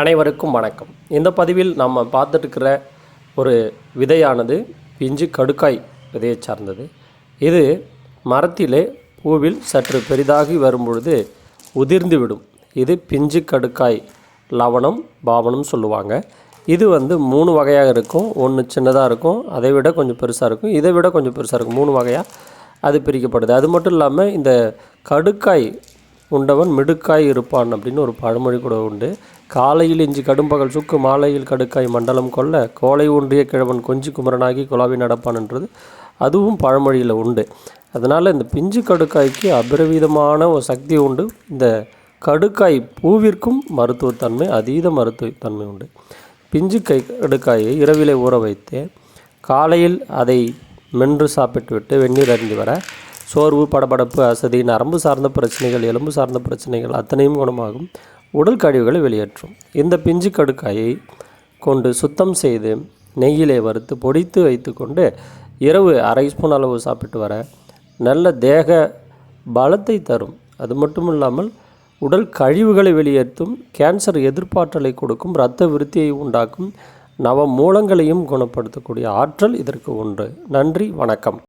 அனைவருக்கும் வணக்கம். இந்த பதிவில் நம்ம பார்த்துட்டுருக்கிற ஒரு விதையானது பிஞ்சு கடுக்காய் விதையை சார்ந்தது. இது மரத்திலே பூவில் சற்று பெரிதாகி வரும்பொழுது உதிர்ந்து விடும் இது பிஞ்சு கடுக்காய் லவணம் பாவனம் சொல்லுவாங்க. இது வந்து மூணு வகையாக இருக்கும். ஒன்று சின்னதாக இருக்கும் அதை விட கொஞ்சம் பெருசாக இருக்கும் இதை விட கொஞ்சம் பெருசாக இருக்கும். மூணு வகையாக அது பிரிக்கப்படுது. அது மட்டும் இல்லாமல் இந்த கடுக்காய் உண்டவன் மிடுக்காய் இருப்பான் அப்படின்னு ஒரு பழமொழி கூட உண்டு. காலையில் இஞ்சி கடும்பகல் சுக்கு மாலையில் கடுக்காய் மண்டலம் கொள்ள கோலை ஒன்றிய கிழவன் கொஞ்சி குமரனாகி குலாவி நடப்பான்ன்றது அதுவும் பழமொழியில் உண்டு. அதனால் இந்த பிஞ்சு கடுக்காய்க்கு அபரிவிதமான ஒரு சக்தி உண்டு. இந்த கடுக்காய் பூவிற்கும் மருத்துவத்தன்மை அதீத மருத்துவத்தன்மை உண்டு. பிஞ்சு கை கடுக்காயை இரவிலே ஊற வைத்து காலையில் அதை மென்று சாப்பிட்டுவிட்டு வெந்நீர் அருந்தி வர சோர்வு படபடப்பு அசதி நரம்பு சார்ந்த பிரச்சனைகள் எலும்பு சார்ந்த பிரச்சனைகள் அத்தனையும் குணமாகும். உடல் கழிவுகளை வெளியேற்றும். இந்த பிஞ்சு கடுக்காயை கொண்டு சுத்தம் செய்து நெய்யிலே வறுத்து பொடித்து வைத்துக்கொண்டு இரவு அரை ஸ்பூன் அளவு சாப்பிட்டு வர நல்ல தேக பலத்தை தரும். அது மட்டும் இல்லாமல் உடல் கழிவுகளை வெளியேற்றும் கேன்சர் எதிர்ப்பாற்றலை கொடுக்கும் இரத்த விருத்தியை உண்டாக்கும் நவ மூலங்களையும் குணப்படுத்தக்கூடிய ஆற்றல் இதற்கு உண்டு. நன்றி வணக்கம்.